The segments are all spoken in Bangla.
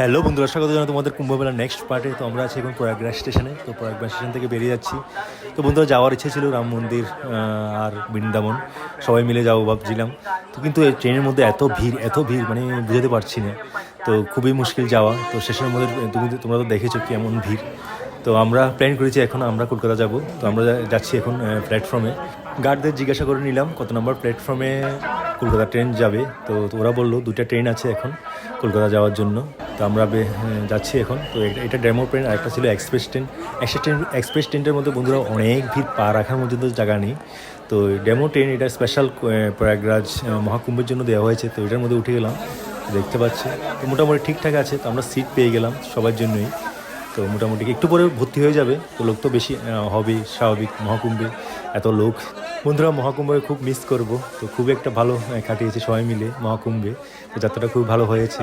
হ্যালো বন্ধুরা, স্বাগত জানাই তোমাদের কুম্ভমেলা নেক্সট পার্টে তো আমরা আছি এখন প্রয়াগরাজ স্টেশনে, তো প্রয়াগরাজ স্টেশন থেকে বেরিয়ে যাচ্ছি। তো বন্ধুরা, যাওয়ার ইচ্ছে ছিল রাম মন্দির আর বৃন্দাবন। সবাই মিলে যাব ভাবছিলাম। তো কিন্তু এই ট্রেনের মধ্যে এত ভিড় এত ভিড় মানে বুঝাতে পারছি না। তো খুবই মুশকিল যাওয়া। তো স্টেশনের মধ্যে তুমি তোমরা তো দেখেছ কেমন ভিড়। তো আমরা প্ল্যান করেছি এখন আমরা কলকাতা যাব। তো আমরা যাচ্ছি এখন প্ল্যাটফর্মে গার্ডদের জিজ্ঞাসা করে নিলাম, কত নম্বর প্ল্যাটফর্মে কলকাতা ট্রেন যাবে। তো ওরা বলল দুটা ট্রেন আছে এখন কলকাতা যাওয়ার জন্য। তো আমরা হ্যাঁ, যাচ্ছি এখন। তো এটা- ডেমো ট্রেন আর একটা ছিল express train express train express ট্রেনটার মধ্যে বন্ধুরা অনেক ভিড় পা রাখার মধ্যে তো জায়গা নেই। তো ডেমো ট্রেন এটা স্পেশাল প্রয়াগরাজ মহাকুম্ভের জন্য দেওয়া হয়েছে। তো এটার মধ্যে উঠে গেলাম দেখতে পাচ্ছি। তো মোটামুটি ঠিকঠাক আছে তো আমরা সিট পেয়ে গেলাম সবার জন্যই। তো মোটামুটি একটু পরে ভর্তি হয়ে যাবে। তো লোক তো বেশি হবে স্বাভাবিক মহাকুম্ভে। এত লোক। বন্ধুরা, মহাকুম্ভে খুব মিস করব। তো খুব একটা ভালো কাটিয়েছে সবাই মিলে মহাকুম্ভে। তো যাত্রাটা খুব ভালো হয়েছে।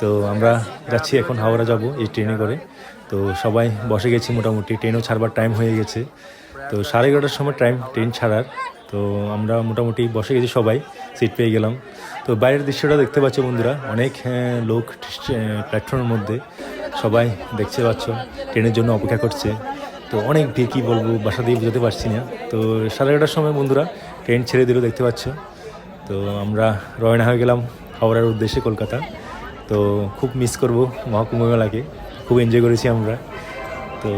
তো আমরা যাচ্ছি এখন হাওড়া যাব এই ট্রেনে করে। তো সবাই বসে গেছি মোটামুটি। ট্রেনও ছাড়বার টাইম হয়ে গেছে। তো সাড়ে এগারোটার সময় টাইম ট্রেন ছাড়ার। তো আমরা মোটামুটি বসে গেছি সবাই। সিট পেয়ে গেলাম। তো বাইরের দৃশ্যটা দেখতে পাচ্ছ বন্ধুরা। অনেক লোক প্ল্যাটফর্মের মধ্যে। সবাই দেখতে পাচ্ছ, ট্রেনের জন্য অপেক্ষা করছে। তো অনেক ভিড়, কী বলব, বাসা দিয়ে বোঝাতে পারছি না। তো সাড়ে এগারোটার সময় বন্ধুরা ট্রেন ছেড়ে দিল, দেখতে পাচ্ছ। তো আমরা রওনা হয়ে গেলাম হাওড়ার উদ্দেশ্যে কলকাতা। তো খুব মিস করব মহাকুম্ভ মেলাকে খুব এনজয় করেছি আমরা। তো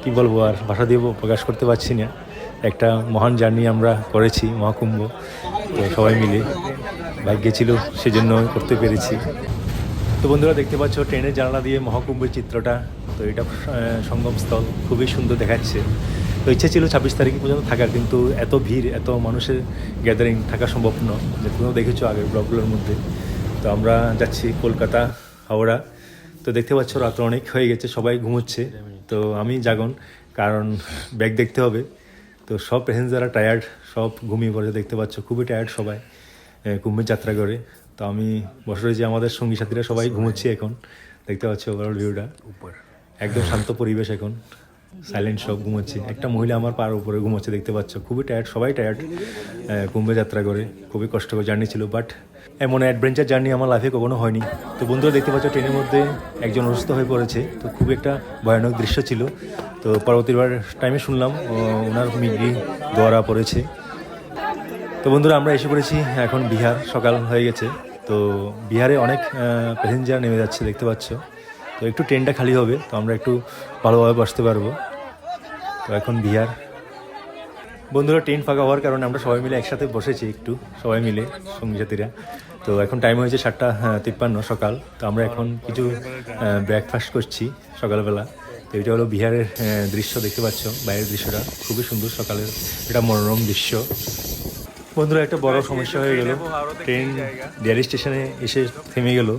কি বলব, আর ভাষা দিয়ে প্রকাশ করতে পারছি না। একটা মহান জার্নি আমরা করেছি মহাকুম্ভ। তো সবাই মিলে ভাগ্যে ছিল, সেজন্য করতে পেরেছি। তো বন্ধুরা দেখতে পাচ্ছ, ট্রেনের জানালা দিয়ে মহাকুম্ভের চিত্রটা। তো এটা সঙ্গমস্থল, খুবই সুন্দর দেখাচ্ছে। তো ইচ্ছে ছিল ছাব্বিশ তারিখ পর্যন্ত থাকার, কিন্তু এত ভিড়, এত মানুষের গ্যাদারিং থাকা সম্ভব নয়, যে তুমিও দেখেছ আগের ব্লগগুলোর মধ্যে। তো আমরা যাচ্ছি কলকাতা, হাওড়া। তো দেখতে পাচ্ছ রাত অনেক হয়ে গেছে, সবাই ঘুমোচ্ছে। তো আমি জাগন, কারণ ব্যাগ দেখতে হবে। তো সব প্যাসেঞ্জাররা টায়ার্ড সব ঘুমিয়ে পড়েছে, দেখতে পাচ্ছ, খুবই টায়ার্ড সবাই কুম্ভের যাত্রা করে। তো আমি বসে রয়েছি আমাদের সঙ্গী সাথীরা সবাই ঘুমোচ্ছে এখন। দেখতে পাচ্ছি ওভারঅল ভিউটা একদম শান্ত পরিবেশ এখন। সাইলেন্ট সব ঘুমোচ্ছে। একটা মহিলা আমার পার উপরে ঘুমোচ্ছে দেখতে পাচ্ছ। খুবই টায়ার্ড সবাই টায়ার্ড কুম্ভে যাত্রা করে। খুবই কষ্টকর জার্নি ছিল বাট এমন অ্যাডভেঞ্চার জার্নি আমার লাইফে কখনো হয়নি। তো বন্ধুরা দেখতে পাচ্ছ ট্রেনের মধ্যে একজন অসুস্থ হয়ে পড়েছে। তো খুব একটা ভয়ানক দৃশ্য ছিল। তো পরবর্তীবার টাইমে শুনলাম ওনার মিগ্রি দোয়ারা পড়েছে। তো বন্ধুরা, আমরা এসে পড়েছি এখন বিহার। সকাল হয়ে গেছে। তো বিহারে অনেক প্যাসেঞ্জার নেমে যাচ্ছে, দেখতে পাচ্ছ। তো একটু ট্রেনটা খালি হবে, তো আমরা একটু ভালোভাবে বসতে পারব। তো এখন বিহার। বন্ধুরা, ট্রেন ফাঁকা হওয়ার কারণে আমরা সবাই মিলে একসাথে বসেছি একটু, সবাই মিলে, সঙ্গী সাথীরা। তো এখন টাইম হয়েছে সাতটা তিপ্পান্ন সকাল। তো আমরা এখন কিছু ব্রেকফাস্ট করছি সকালবেলা। তো এটা হলো বিহারের দৃশ্য, দেখতে পাচ্ছ বাইরের দৃশ্যটা। খুবই সুন্দর সকালের, এটা মনোরম দৃশ্য। বন্ধুরা একটা বড় সমস্যা হয়ে গেল। ট্রেন দিয়ালি স্টেশনে এসে থেমে গেল।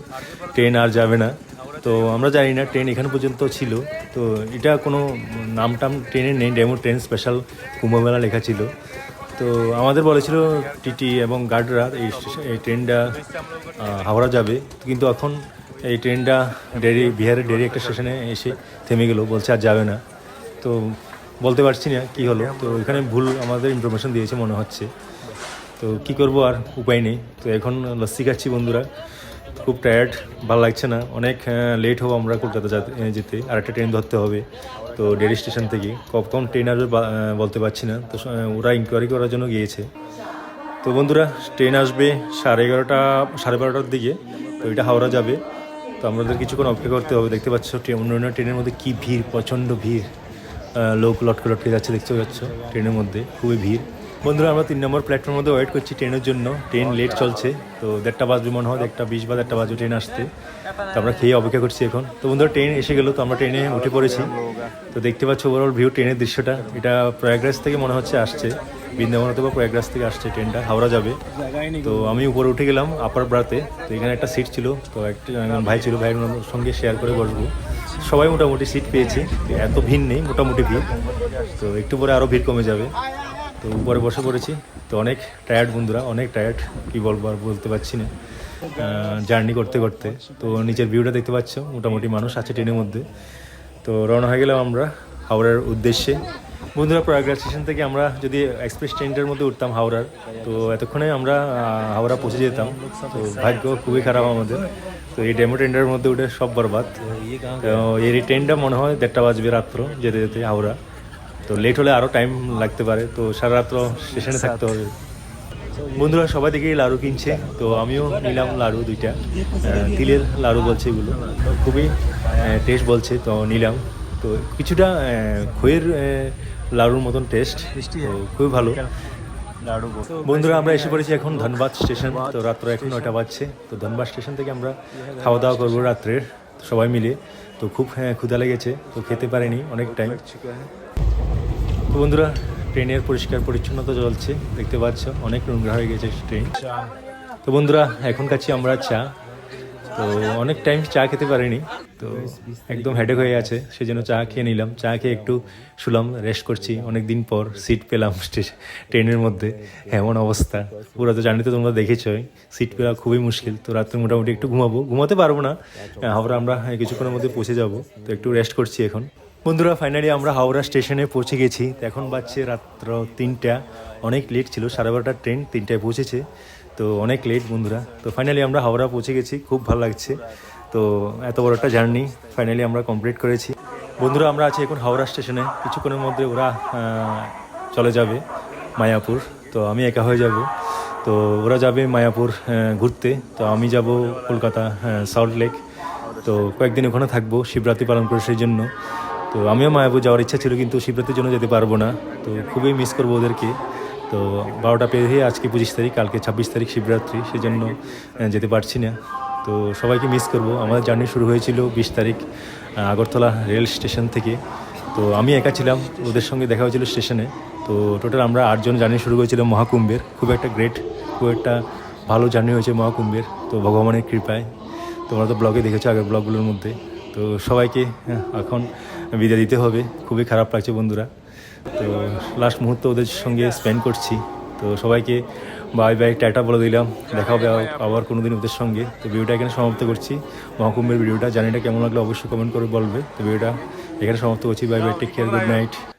ট্রেন আর যাবে না। তো আমরা জানি না ট্রেন এখানে পর্যন্ত ছিল। তো এটা কোনো নাম টাম ট্রেনের নেই। ডেমো ট্রেন স্পেশাল কুম্ভমেলা লেখা ছিল। তো আমাদের বলেছিল টিটি এবং গার্ডরা এই স্টেশন- এই ট্রেনটা হাওড়া যাবে। কিন্তু এখন এই ট্রেনটা ডেরি বিহারের ডেরি একটা স্টেশনে এসে থেমে গেল। বলছে আর যাবে না। তো বলতে পারছি না কি হলো। তো এখানে ভুল আমাদের ইনফরমেশন দিয়েছে মনে হচ্ছে। তো কি করব আর উপায় নেই। তো এখন লস্যি খাচ্ছি বন্ধুরা। খুব টায়ার্ড ভালো লাগছে না। অনেক লেট হব আমরা কলকাতা যাতে- আর একটা ট্রেন ধরতে হবে। তো ডেলি স্টেশন থেকে। কখন ট্রেন আসবে বলতে পারছি না। তো ওরা ইনকোয়ারি করার জন্য গিয়েছে। তো বন্ধুরা ট্রেন আসবে সাড়ে এগারোটা, সাড়ে বারোটার দিকে। তো এটা হাওড়া যাবে। তো আমাদের কিছুক্ষণ অপেক্ষা করতে হবে। দেখতে পাচ্ছ অন্য অন্য ট্রেনের মধ্যে কী ভিড়, প্রচণ্ড ভিড়। লোক লটকে লটকে যাচ্ছে, দেখতে পাচ্ছ ট্রেনের মধ্যে। খুবই ভিড়। বন্ধুরা, আমরা তিন নম্বর প্ল্যাটফর্মের মধ্যে ওয়েট করছি ট্রেনের জন্য। ট্রেন লেট চলছে, তো দেড়টা বাজবে মনে হয় একটা বিশ বা দেড়টা বাজবে ট্রেন আসতে। তো আমরা খেয়ে অপেক্ষা করছি এখন। তো বন্ধুরা ট্রেন এসে গেলো, তো আমরা ট্রেনে উঠে পড়েছি। তো দেখতে পাচ্ছ ওভারঅল ভিউ ট্রেনের দৃশ্যটা। এটা প্রয়াগরাজ থেকে মনে হচ্ছে আসছে। বৃন্দাবন অথবা প্রয়াগরাজ থেকে আসছে ট্রেনটা হাওড়া যাবে। তো আমি উপরে উঠে গেলাম আপার ব্রাতে তো এখানে একটা সিট ছিল, তো একটা ভাই ছিল, ভাইয়ের সঙ্গে শেয়ার করে বসবো। সবাই মোটামুটি সিট পেয়েছে। এত ভিড় নেই, মোটামুটি ভিড়। তো একটু পরে আরও ভিড় কমে যাবে। তো উপরে বসে পড়েছি। তো অনেক টায়ার্ড বন্ধুরা, অনেক টায়ার্ড কী বলব আর বলতে পারছি না। জার্নি করতে করতে। তো নিচের ভিউটা দেখতে পাচ্ছ, মোটামুটি মানুষ আছে ট্রেনের মধ্যে। তো রওনা হয়ে গেলাম আমরা হাওড়ার উদ্দেশ্যে। বন্ধুরা, প্রয়াগরাজ স্টেশন থেকে আমরা যদি এক্সপ্রেস ট্রেনটার মধ্যে উঠতাম হাওড়ার, তো এতক্ষণে আমরা হাওড়া পৌঁছে যেতাম। তো ভাগ্য খুবই খারাপ আমাদের। তো এই ডেমো ট্রেনটার মধ্যে উঠে সব বরবাদ। এই ট্রেনটা মনে হয় দেড়টা বাজবে রাত্র যেতে যেতে হাওড়া। তো লেট হলে আরও টাইম লাগতে পারে। তো সারা রাত্র স্টেশনে থাকতে হবে। বন্ধুরা সবাই দেখেই লাড়ু কিনছে। তো আমিও নিলাম লাড়ু দুইটা। তিলের লাড়ু বলছে এগুলো। তো খুবই টেস্ট বলছে তো নিলাম। তো কিছুটা খইয়ের লাড়ুর মতন টেস্ট খুবই ভালো। বন্ধুরা আমরা এসে পড়েছি এখন ধনবাদ স্টেশন তো রাত্র এখন নয়টা বাজছে। তো ধনবাদ স্টেশন থেকে আমরা খাওয়া দাওয়া করব রাত্রের সবাই মিলে। তো খুব হ্যাঁ, ক্ষুধা লেগেছে। তো খেতে পারিনি অনেক টাইম তো বন্ধুরা, ট্রেনের পরিষ্কার পরিচ্ছন্নতা চলছে, দেখতে পাচ্ছ, অনেক নোংরা হয়ে গেছে ট্রেন। তো বন্ধুরা, এখন কাছে আমরা চা। তো অনেক টাইম চা খেতে পারিনি, তো একদম হেডেক হয়ে আছে সেই জন্য চা খেয়ে নিলাম। চা খেয়ে একটু শুলাম রেস্ট করছি অনেক দিন পর সিট পেলাম ট্রেনের মধ্যে। এমন অবস্থা। পুরো তো জানি তো তোমরা দেখেছোই সিট পেলা খুবই মুশকিল। তো রাত্রে মোটামুটি একটু ঘুমাবো, ঘুমাতে পারব না। হাওড়া আমরা কিছুক্ষণের মধ্যে পৌঁছে যাব। তো একটু রেস্ট করছি এখন। বন্ধুরা ফাইনালি আমরা হাওড়া স্টেশনে পৌঁছে গেছি। এখন বাজছে রাত্র তিনটা। অনেক লেট ছিল, সাড়ে বারোটার ট্রেন তিনটায় পৌঁছেছে। তো অনেক লেট বন্ধুরা। তো ফাইনালি আমরা হাওড়া পৌঁছে গেছি, খুব ভালো লাগছে। তো এত বড় একটা জার্নি ফাইনালি আমরা কমপ্লিট করেছি। বন্ধুরা, আমরা আছি এখন হাওড়া স্টেশনে। কিছুক্ষণের মধ্যে ওরা চলে যাবে মায়াপুর। তো আমি একা হয়ে যাব। তো ওরা যাবে মায়াপুর ঘুরতে। তো আমি যাব কলকাতা সল্ট লেক। তো কয়েকদিন ওখানে থাকব, শিবরাত্রি পালন করে সেই জন্য। তো আমিও মায়াপুর যাওয়ার ইচ্ছা ছিল, কিন্তু শিবরাত্রির জন্য যেতে পারব না। তো খুবই মিস করব ওদেরকে। তো বারোটা পেরিয়ে আজকে পঁচিশ তারিখ, কালকে ছাব্বিশ তারিখ শিবরাত্রি সেই জন্য যেতে পারছি না। তো সবাইকে মিস করব। আমাদের জার্নি শুরু হয়েছিল বিশ তারিখ আগরতলা রেল স্টেশন থেকে। তো আমি একা ছিলাম, ওদের সঙ্গে দেখা হয়েছিল স্টেশনে। তো টোটাল আমরা আটজন জার্নি শুরু করেছিলাম মহাকুম্ভের। খুব একটা গ্রেট খুব একটা ভালো জার্নি হয়েছে মহাকুম্ভের। তো ভগবানের কৃপায়। তোমরা তো ব্লগে দেখেছ আগের ব্লগগুলোর মধ্যে। তো সবাইকে এখন বিদায় দিতে হবে। খুবই খারাপ লাগছে বন্ধুরা। তো লাস্ট মুহূর্ত ওদের সঙ্গে স্পেন্ড করছি। তো সবাইকে বাই বাই টাটা বলে দিলাম। দেখা হবে আবার- কোনো দিন ওদের সঙ্গে। তো ভিডিওটা এখানে সমাপ্ত করছি। মহাকুম্ভের ভিডিওটা জানিটা কেমন লাগল অবশ্যই কমেন্ট করে বলবে। তো ভিডিওটা এখানে সমাপ্ত করছি। Bye bye take care good night